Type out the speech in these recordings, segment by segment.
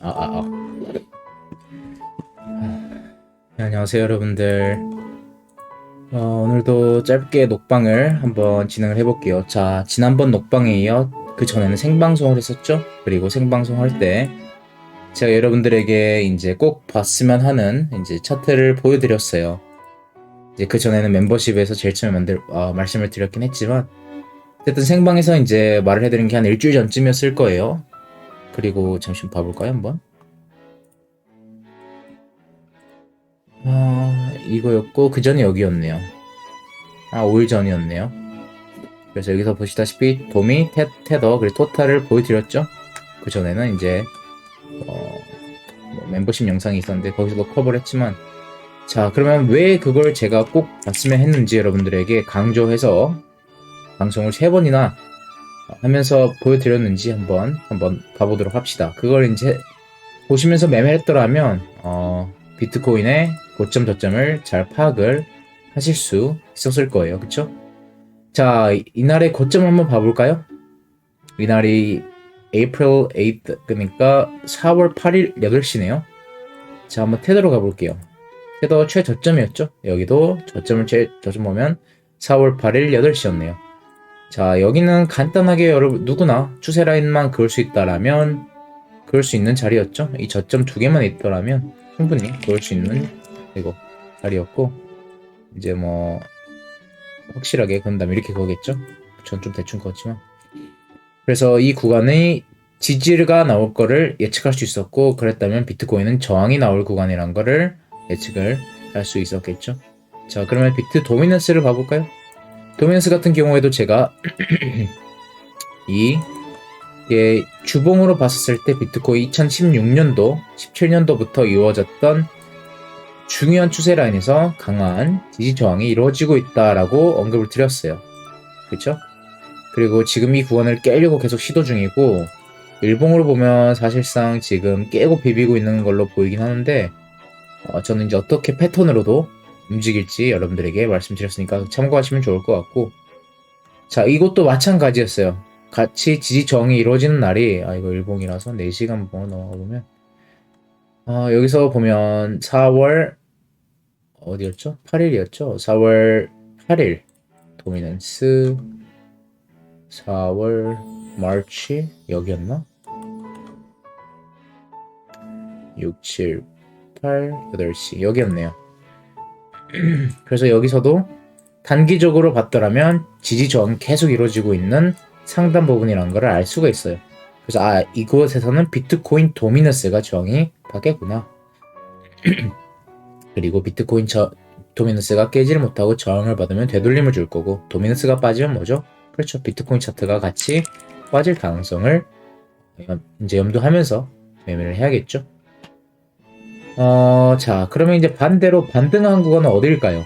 아, 아, 아. 네, 안녕하세요, 여러분들. 어, 오늘도 짧게 녹방을 한번 진행을 해볼게요. 자, 지난번 녹방에 이어 그 전에는 생방송을 했었죠? 그리고 생방송 할 때 제가 여러분들에게 이제 꼭 봤으면 하는 이제 차트를 보여드렸어요. 이제 그 전에는 멤버십에서 제일 처음에 만들, 어, 말씀을 드렸긴 했지만 어쨌든 생방에서 이제 말을 해드린 게 한 일주일 전쯤이었을 거예요. 그리고 잠시만 봐볼까요 한번? 아 이거였고 그 전에 여기였네요. 아 5일 전이었네요. 그래서 여기서 보시다시피 도미, 테, 테더 그리고 토탈을 보여드렸죠. 그 전에는 이제 어, 뭐 멤버십 영상이 있었는데 거기서도 커버를 했지만 자 그러면 왜 그걸 제가 꼭 봤으면 했는지 여러분들에게 강조해서 방송을 세 번이나 하면서 보여드렸는지 한번 한번 봐보도록 합시다. 그걸 이제 보시면서 매매했더라면 어, 비트코인의 고점 저점을 잘 파악을 하실 수 있었을 거예요. 그쵸? 자, 이- 이날의 고점을 한번 봐볼까요? 이날이 April 8th, 그러니까 4월 8일 8시네요. 자, 한번 테더로 가볼게요. 테더 최저점이었죠? 여기도 저점을 최 저점 보면 4월 8일 8시였네요. 자, 여기는 간단하게 여러분 누구나 추세 라인만 그을 수 있다라면 그을 수 있는 자리였죠. 이 저점 두 개만 있더라면 충분히 그을 수 있는 이거 자리였고 이제 뭐 확실하게 그런다면 이렇게 그거겠죠. 전 좀 대충 그었지만 그래서 이 구간의 지지가 나올 거를 예측할 수 있었고 그랬다면 비트코인은 저항이 나올 구간이란 거를 예측을 할 수 있었겠죠. 자, 그러면 비트 도미넌스를 봐볼까요? 도미넌스 같은 경우에도 제가 이 예, 주봉으로 봤었을 때 비트코인 2016년도, 17년도부터 이루어졌던 중요한 추세 라인에서 강한 지지 저항이 이루어지고 있다라고 언급을 드렸어요. 그렇죠? 그리고 지금 이 구간을 깨려고 계속 시도 중이고 일봉으로 보면 사실상 지금 깨고 비비고 있는 걸로 보이긴 하는데 어, 저는 이제 어떻게 패턴으로도 움직일지 여러분들에게 말씀드렸으니까 참고하시면 좋을 것 같고 자 이것도 마찬가지였어요 같이 지지 저항이 이루어지는 날이 아 이거 일봉이라서 4시간 봉으로 넘어가 보면 아 여기서 보면 4월 어디였죠? 8일이었죠? 4월 8일 도미넌스 4월 마치 여기였나? 6, 7, 8, 8시 여기였네요. 그래서 여기서도 단기적으로 봤더라면 지지 저항 계속 이루어지고 있는 상단 부분이라는 걸 알 수가 있어요. 그래서 아 이곳에서는 비트코인 도미너스가 저항이 받겠구나. 그리고 비트코인 저 도미너스가 깨지를 못하고 저항을 받으면 되돌림을 줄 거고 도미너스가 빠지면 뭐죠? 그렇죠. 비트코인 차트가 같이 빠질 가능성을 염- 이제 염두하면서 매매를 해야겠죠. 어, 자, 그러면 이제 반대로 반등한 구간은 어디일까요?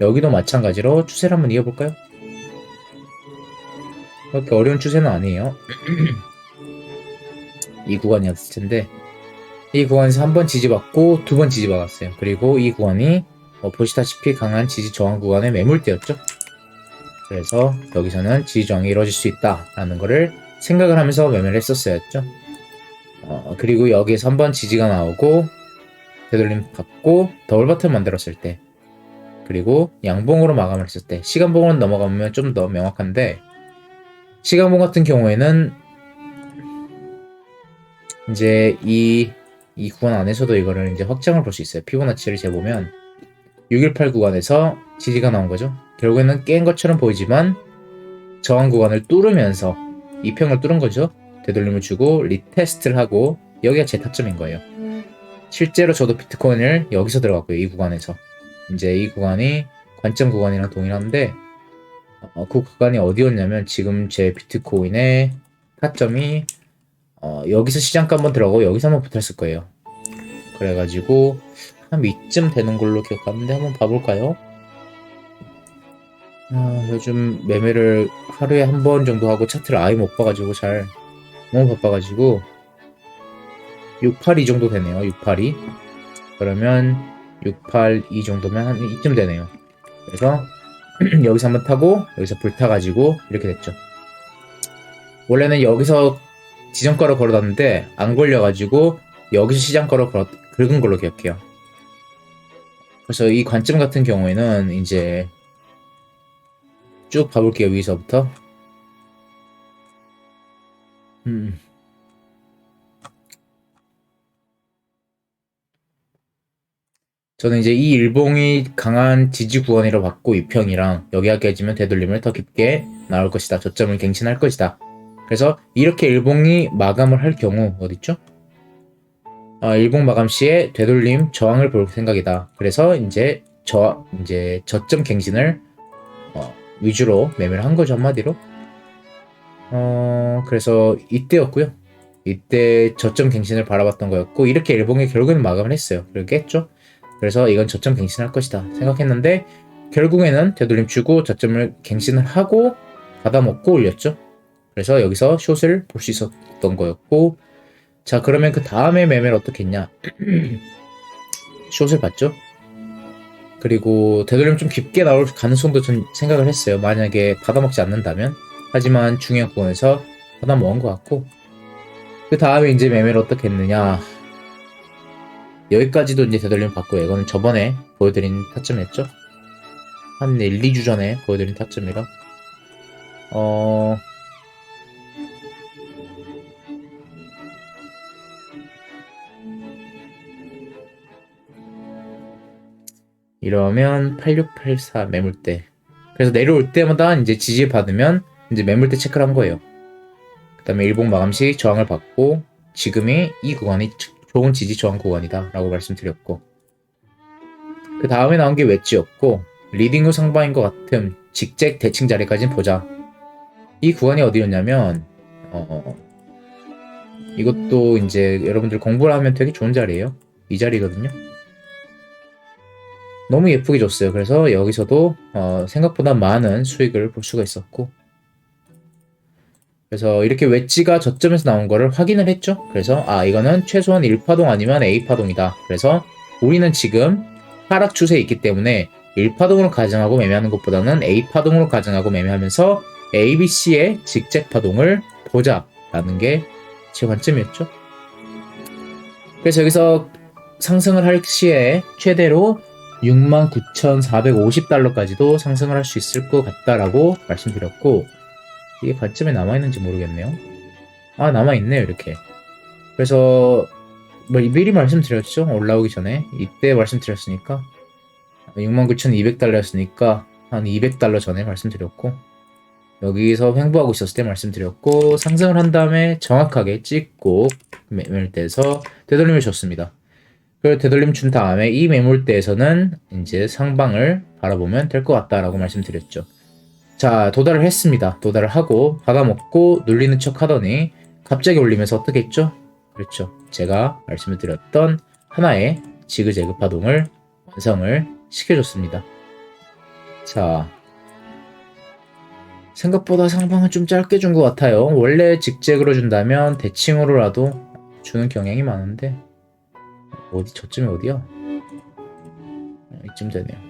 여기도 마찬가지로 추세를 한번 이어볼까요? 그렇게 어려운 추세는 아니에요. 이 구간이었을 텐데, 이 구간에서 한 번 지지받고 두 번 지지받았어요. 그리고 이 구간이 어, 보시다시피 강한 지지 저항 구간의 매물대였죠. 그래서 여기서는 지지 저항이 이루어질 수 있다라는 거를 생각을 하면서 매매를 했었어야죠. 어, 그리고 여기에서 한 번 지지가 나오고 되돌림 받고 더블 버튼 만들었을 때 그리고 양봉으로 마감을 했을 때 시간봉으로 넘어가면 좀 더 명확한데 시간봉 같은 경우에는 이제 이, 이 구간 안에서도 이거를 이제 확장을 볼 수 있어요. 피보나치를 재보면 618 구간에서 지지가 나온 거죠. 결국에는 깬 것처럼 보이지만 저항 구간을 뚫으면서 이 평을 뚫은 거죠. 되돌림을 주고 리테스트를 하고 여기가 제 타점인 거예요. 실제로 저도 비트코인을 여기서 들어갔고요. 이 구간에서. 이제 이 구간이 관점 구간이랑 동일한데 어, 그 구간이 어디였냐면 지금 제 비트코인의 타점이 어, 여기서 시장가 한번 들어가고 여기서 한번 붙었을 거예요. 그래가지고 한 이쯤 되는 걸로 기억하는데 한번 봐볼까요? 아, 요즘 매매를 하루에 한 번 정도 하고 차트를 아예 못 봐가지고 잘 너무 바빠가지고 682 정도 되네요. 682 그러면 682 정도면 한 이쯤 되네요. 그래서 여기서 한번 타고 여기서 불타가지고 이렇게 됐죠. 원래는 여기서 지정가로 걸어놨는데 안 걸려가지고 여기서 시장가로 걸어, 긁은 걸로 기억해요. 그래서 이 관점 같은 경우에는 이제 쭉 봐볼게요 위에서부터. 음. 저는 이제 이 일봉이 강한 지지 구간이라 봤고 이평이랑 여기가 깨지면 되돌림을 더 깊게 나올 것이다. 저점을 갱신할 것이다. 그래서 이렇게 일봉이 마감을 할 경우 어딨죠? 아, 일봉 마감 시에 되돌림 저항을 볼 생각이다. 그래서 이제 저 이제 저점 갱신을 어, 위주로 매매를 한 거죠 한마디로. 어 그래서 이때였고요. 이때 저점 갱신을 바라봤던 거였고 이렇게 일봉이 결국에는 마감을 했어요. 그리고 깼죠. 그래서 이건 저점 갱신할 것이다 생각했는데 결국에는 되돌림 주고 저점을 갱신을 하고 받아먹고 올렸죠. 그래서 여기서 숏을 볼 수 있었던 거였고 자 그러면 그 다음에 매매를 어떻게 했냐 숏을 봤죠. 그리고 되돌림 좀 깊게 나올 가능성도 전 생각을 했어요. 만약에 받아먹지 않는다면 하지만 중요한 구간에서 받아먹은 것 같고 그 다음에 이제 매매를 어떻게 했느냐 여기까지도 이제 되돌림 받고요. 이거는 저번에 보여드린 타점이었죠. 한 1, 2주 전에 보여드린 타점이라. 어, 이러면 8684 매물대. 그래서 내려올 때마다 이제 지지 받으면 이제 매물대 체크를 한 거예요. 그 다음에 일봉 마감 시 저항을 받고 지금이 이 구간이 좋은 지지 저항 구간이다 라고 말씀드렸고 그 다음에 나온 게 웨지였고 리딩 후 상방인 것 같은 직잭 대칭 자리까지는 보자. 이 구간이 어디였냐면 어, 이것도 이제 여러분들 공부를 하면 되게 좋은 자리예요. 이 자리거든요. 너무 예쁘게 줬어요. 그래서 여기서도 어, 생각보다 많은 수익을 볼 수가 있었고 그래서 이렇게 웨지가 저점에서 나온 거를 확인을 했죠. 그래서 아 이거는 최소한 1파동 아니면 A파동이다. 그래서 우리는 지금 하락 추세에 있기 때문에 1파동으로 가정하고 매매하는 것보다는 A파동으로 가정하고 매매하면서 ABC의 직잭 파동을 보자라는 게 제 관점이었죠. 그래서 여기서 상승을 할 시에 최대로 69,450달러까지도 상승을 할 수 있을 것 같다라고 말씀드렸고 이게 관점에 남아있는지 모르겠네요. 아, 남아있네요, 이렇게. 그래서, 뭐, 미리 말씀드렸죠? 올라오기 전에. 이때 말씀드렸으니까. 69,200달러였으니까, 한 200달러 전에 말씀드렸고, 여기서 횡보하고 있었을 때 말씀드렸고, 상승을 한 다음에 정확하게 찍고, 매물대에서 되돌림을 줬습니다. 그리고 되돌림 준 다음에 이 매물대에서는 이제 상방을 바라보면 될 것 같다라고 말씀드렸죠. 자, 도달을 했습니다. 도달을 하고 받아먹고 눌리는 척 하더니 갑자기 올리면서 어떻게 했죠? 그렇죠. 제가 말씀을 드렸던 하나의 지그재그 파동을 완성을 시켜줬습니다. 자, 생각보다 상방은 좀 짧게 준 것 같아요. 원래 직잭으로 준다면 대칭으로라도 주는 경향이 많은데 어디 저쯤이 어디야? 이쯤 되네요.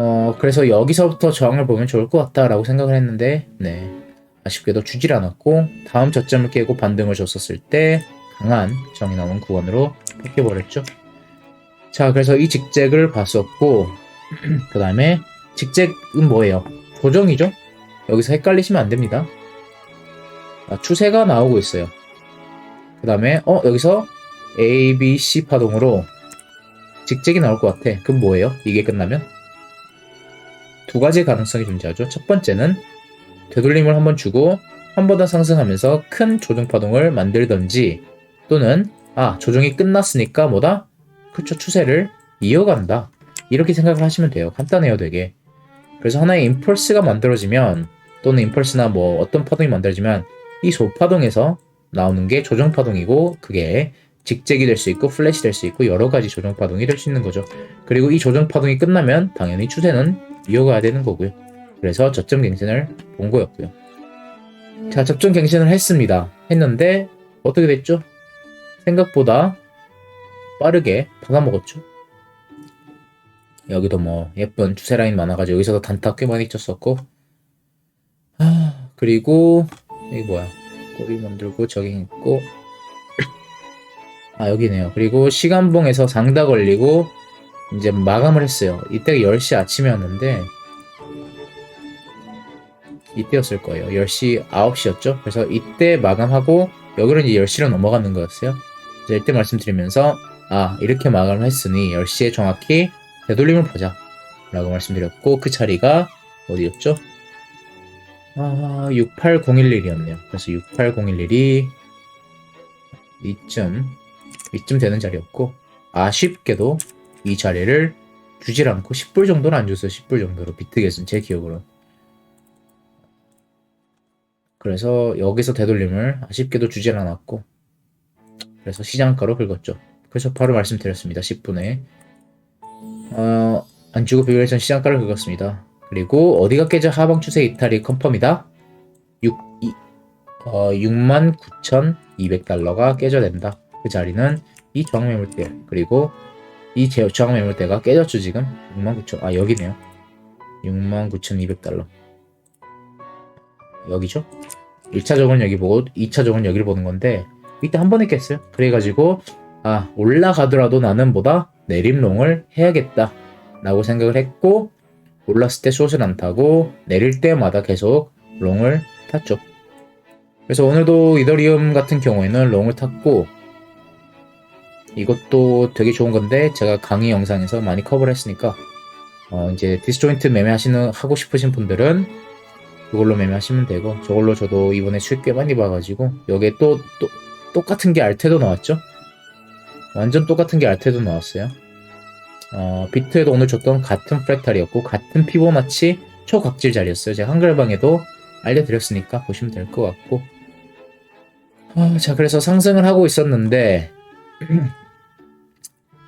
어, 그래서 여기서부터 저항을 보면 좋을 것 같다라고 생각을 했는데, 네. 아쉽게도 주질 않았고, 다음 저점을 깨고 반등을 줬었을 때, 강한 정이 나온 구간으로 뺏겨버렸죠. 자, 그래서 이 직잭을 봤었고, 그 다음에 직잭은 뭐예요? 조정이죠? 여기서 헷갈리시면 안 됩니다. 아, 추세가 나오고 있어요. 그 다음에, 어, 여기서 A, B, C 파동으로 직잭이 나올 것 같아. 그럼 뭐예요? 이게 끝나면? 두 가지 가능성이 존재하죠. 첫 번째는 되돌림을 한번 주고 한 번 더 상승하면서 큰 조정 파동을 만들던지 또는 아 조정이 끝났으니까 뭐다? 그쵸 추세를 이어간다 이렇게 생각을 하시면 돼요. 간단해요 되게. 그래서 하나의 임펄스가 만들어지면 또는 임펄스나 뭐 어떤 파동이 만들어지면 이 소파동에서 나오는 게 조정 파동이고 그게 직잭이 될 수 있고 플래시 될 수 있고 여러 가지 조정 파동이 될 수 있는 거죠. 그리고 이 조정 파동이 끝나면 당연히 추세는 이어가야 되는 거고요. 그래서 저점 갱신을 본 거였고요. 자, 저점 갱신을 했습니다. 했는데 어떻게 됐죠? 생각보다 빠르게 받아먹었죠. 여기도 뭐 예쁜 추세 라인 많아가지고 여기서도 단타 꽤 많이 쳤었고 아, 그리고 이게 뭐야 꼬리 만들고 적용했고 아 여기네요. 그리고 시간봉에서 상다 걸리고 이제 마감을 했어요. 이때가 10시 아침이었는데 이때였을 거예요. 10시 9시였죠. 그래서 이때 마감하고 여기로 이제 10시로 넘어가는 거였어요. 그래서 이때 말씀드리면서 아 이렇게 마감을 했으니 10시에 정확히 되돌림을 보자 라고 말씀드렸고 그 자리가 어디였죠? 아 68011이었네요. 그래서 68011이 이쯤 이쯤 되는 자리였고 아쉽게도 이 자리를 주질 않고 10불 정도는 안 줬어요. 10불 정도로 비트겟은 제 기억으로. 그래서 여기서 되돌림을 아쉽게도 주질 않았고 그래서 시장가로 긁었죠. 그래서 바로 말씀드렸습니다. 10분에 어, 안 주고 비교해서 시장가를 긁었습니다. 그리고 어디가 깨져 하방 추세 이탈이 컨펌이다. 6, 이, 어, 69,200달러가 깨져낸다. 그 자리는 이 저항 매물대 그리고 이 제- 저항 매물대가 깨졌죠 지금? 69,000 아 여기네요. 69,200달러. 여기죠? 1차적은 여기 보고 2차적은 여기를 보는 건데 이때 한 번에 깼어요? 그래가지고 아 올라가더라도 나는 보다 내림롱을 해야겠다 라고 생각을 했고 올랐을 때 숏을 안 타고 내릴 때마다 계속 롱을 탔죠. 그래서 오늘도 이더리움 같은 경우에는 롱을 탔고 이것도 되게 좋은 건데 제가 강의 영상에서 많이 커버를 했으니까 어 이제 디스조인트 매매하시는 하고 싶으신 분들은 그걸로 매매하시면 되고 저걸로 저도 이번에 수익 꽤 많이 봐가지고 여기에 또, 또 똑같은 게 알테도 나왔죠? 완전 똑같은 게 알테도 나왔어요. 어 비트에도 오늘 줬던 같은 프랙탈이었고 같은 피보나치 초각질 자리였어요. 제가 한글방에도 알려드렸으니까 보시면 될 것 같고. 아, 자 그래서 상승을 하고 있었는데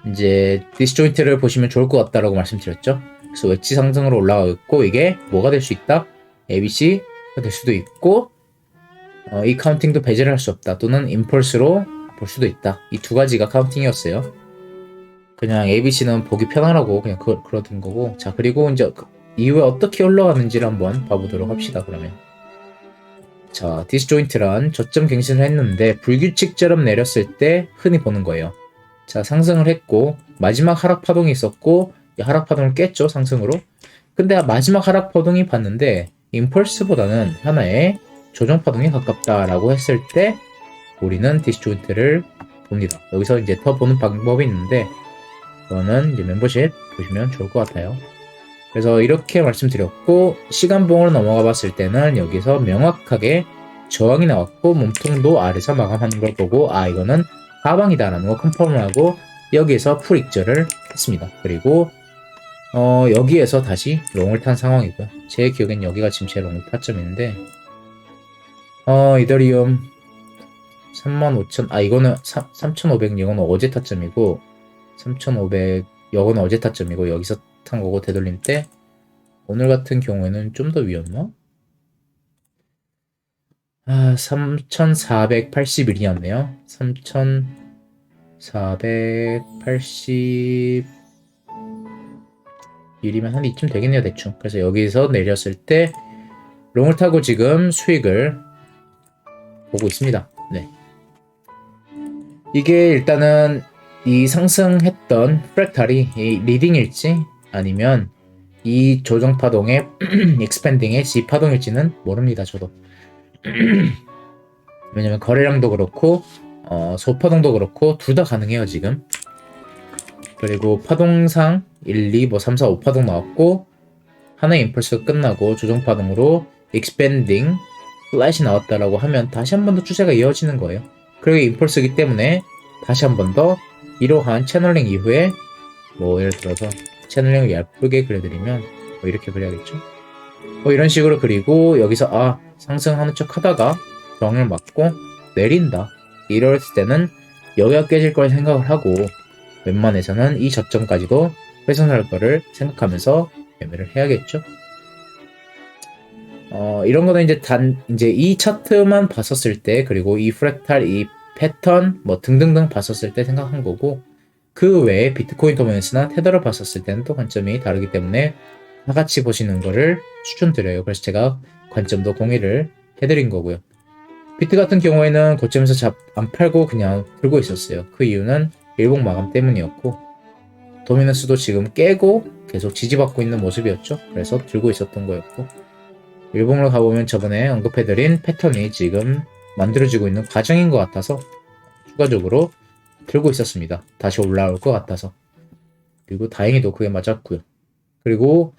이제 디스조인트를 보시면 좋을 것 같다라고 말씀드렸죠. 그래서 웨지 상승으로 올라가고 있고 이게 뭐가 될 수 있다? ABC가 될 수도 있고 어, 이 카운팅도 배제를 할 수 없다. 또는 임펄스로 볼 수도 있다. 이 두 가지가 카운팅이었어요. 그냥 ABC는 보기 편하라고 그냥 그, 그러던 거고 자 그리고 이제 그 이후에 어떻게 올라가는지를 한번 봐보도록 합시다 그러면 자 디스조인트란 저점 갱신을 했는데 불규칙처럼 내렸을 때 흔히 보는 거예요. 자, 상승을 했고, 마지막 하락 파동이 있었고, 이 하락 파동을 깼죠, 상승으로. 근데 마지막 하락 파동이 봤는데, 임펄스보다는 하나의 조정 파동에 가깝다라고 했을 때, 우리는 디스조인트를 봅니다. 여기서 이제 더 보는 방법이 있는데, 그거는 이제 멤버십 보시면 좋을 것 같아요. 그래서 이렇게 말씀드렸고, 시간봉으로 넘어가 봤을 때는 여기서 명확하게 저항이 나왔고, 몸통도 아래서 마감하는 걸 보고, 아, 이거는 하방이다라는 거 컨펌을 하고 여기에서 풀 익절을 했습니다. 그리고 어, 여기에서 다시 롱을 탄 상황이고요. 제 기억엔 여기가 지금 제 롱 타점인데 어, 이더리움 35,000, 아 이거는 3,500 이거는 어제 타점이고 3,500 이거는 어제 타점이고 여기서 탄 거고 되돌림 때 오늘 같은 경우에는 좀 더 위였나? 아, 3,481이었네요. 3,481이면 한 이쯤 되겠네요, 대충. 그래서 여기서 내렸을 때 롱을 타고 지금 수익을 보고 있습니다. 네. 이게 일단은 이 상승했던 프랙탈이 이 리딩일지 아니면 이 조정 파동의 익스펜딩의 C 파동일지는 모릅니다, 저도. 왜냐면 거래량도 그렇고 어, 소파동도 그렇고 둘 다 가능해요 지금. 그리고 파동상 1, 2, 뭐 3, 4, 5파동 나왔고 하나의 임펄스가 끝나고 조정파동으로 익스펜딩 플랫이 나왔다라고 하면 다시 한 번 더 추세가 이어지는 거예요. 그리고 임펄스이기 때문에 다시 한 번 더 이러한 채널링 이후에 뭐 예를 들어서 채널링을 예쁘게 그려드리면 뭐 이렇게 그려야겠죠? 뭐 이런 식으로 그리고 여기서 아 상승하는 척 하다가 병을 맞고 내린다 이럴 때는 여기가 깨질 걸 생각을 하고 웬만해서는 이 저점까지도 훼손할 거를 생각하면서 매매를 해야겠죠 어 이런 거는 이제 단 이제 이 차트만 봤었을 때 그리고 이 프랙탈 이 패턴 뭐 등등등 봤었을 때 생각한 거고 그 외에 비트코인 도면스나 테더를 봤었을 때는 또 관점이 다르기 때문에 다 같이 보시는 거를 추천드려요. 그래서 제가 관점도 공유를 해드린 거고요. 비트 같은 경우에는 고점에서 잡, 안 팔고 그냥 들고 있었어요. 그 이유는 일봉 마감 때문이었고 도미너스도 지금 깨고 계속 지지받고 있는 모습이었죠. 그래서 들고 있었던 거였고 일봉으로 가보면 저번에 언급해드린 패턴이 지금 만들어지고 있는 과정인 것 같아서 추가적으로 들고 있었습니다. 다시 올라올 것 같아서 그리고 다행히도 그게 맞았고요. 그리고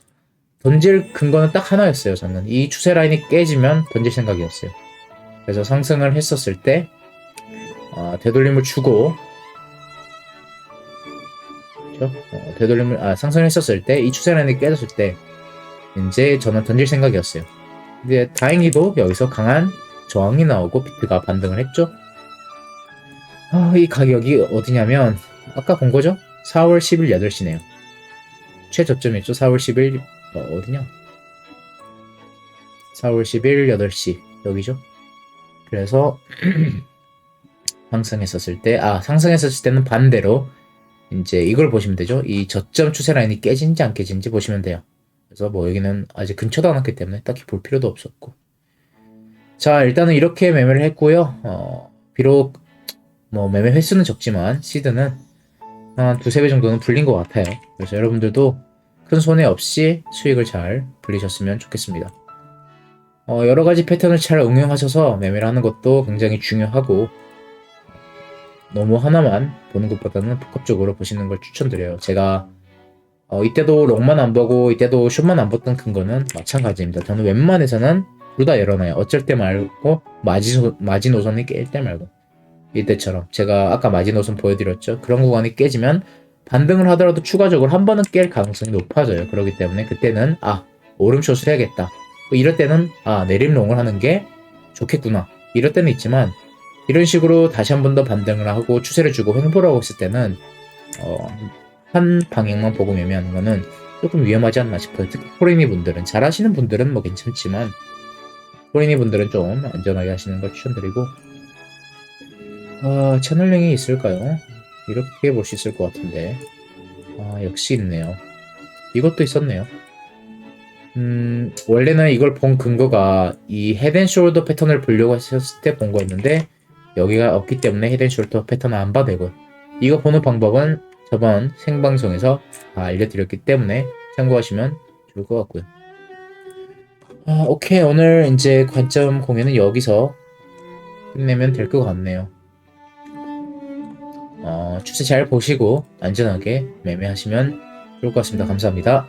던질 근거는 딱 하나였어요. 저는 이 추세 라인이 깨지면 던질 생각이었어요. 그래서 상승을 했었을 때 아, 되돌림을 주고? 어, 되돌림을 아, 상승했었을 때 이 추세 라인이 깨졌을 때 이제 저는 던질 생각이었어요. 근데 다행히도 여기서 강한 저항이 나오고 비트가 반등을 했죠. 아, 이 가격이 어디냐면 아까 본 거죠? 4월 10일 8시네요. 최저점이었죠. 4월 10일 어, 어디냐? 4월 10일 8시 여기죠. 그래서 상승했었을 때, 아 상승했었을 때는 반대로 이제 이걸 보시면 되죠. 이 저점 추세 라인이 깨진지 안 깨진지 보시면 돼요. 그래서 뭐 여기는 아직 근처도 안 왔기 때문에 딱히 볼 필요도 없었고. 자 일단은 이렇게 매매를 했고요. 어, 비록 뭐 매매 횟수는 적지만 시드는 한 두세 배 정도는 불린 것 같아요. 그래서 여러분들도 큰 손해 없이 수익을 잘 불리셨으면 좋겠습니다. 어, 여러 가지 패턴을 잘 응용하셔서 매매를 하는 것도 굉장히 중요하고 너무 하나만 보는 것보다는 복합적으로 보시는 걸 추천드려요. 제가 어, 이때도 롱만 안 보고 이때도 숏만 안 봤던 큰 거는 마찬가지입니다. 저는 웬만해서는 둘 다 열어놔요. 어쩔 때 말고 마지, 마지노선이 깰 때 말고 이때처럼 제가 아까 마지노선 보여드렸죠. 그런 구간이 깨지면 반등을 하더라도 추가적으로 한 번은 깰 가능성이 높아져요. 그렇기 때문에 그때는 아 오름숏을 해야겠다. 뭐 이럴 때는 아 내림롱을 하는 게 좋겠구나. 이럴 때는 있지만 이런 식으로 다시 한 번 더 반등을 하고 추세를 주고 횡보를 하고 있을 때는 어, 한 방향만 보고 매매하는 거는 조금 위험하지 않나 싶어요. 특히 포리니 분들은 잘 하시는 분들은 뭐 괜찮지만 포리니 분들은 좀 안전하게 하시는 걸 추천드리고 아, 채널링이 있을까요? 이렇게 볼 수 있을 것 같은데 아 역시 있네요. 이것도 있었네요. 음, 원래는 이걸 본 근거가 이 헤드앤숄더 패턴을 보려고 했을 때 본 거였는데 여기가 없기 때문에 헤드앤숄더 패턴을 안 봐도 되고 이거 보는 방법은 저번 생방송에서 다 알려드렸기 때문에 참고하시면 좋을 것 같고요. 아, 오케이 오늘 이제 관점 공유는 여기서 끝내면 될 것 같네요. 어, 추세 잘 보시고 안전하게 매매하시면 좋을 것 같습니다. 감사합니다.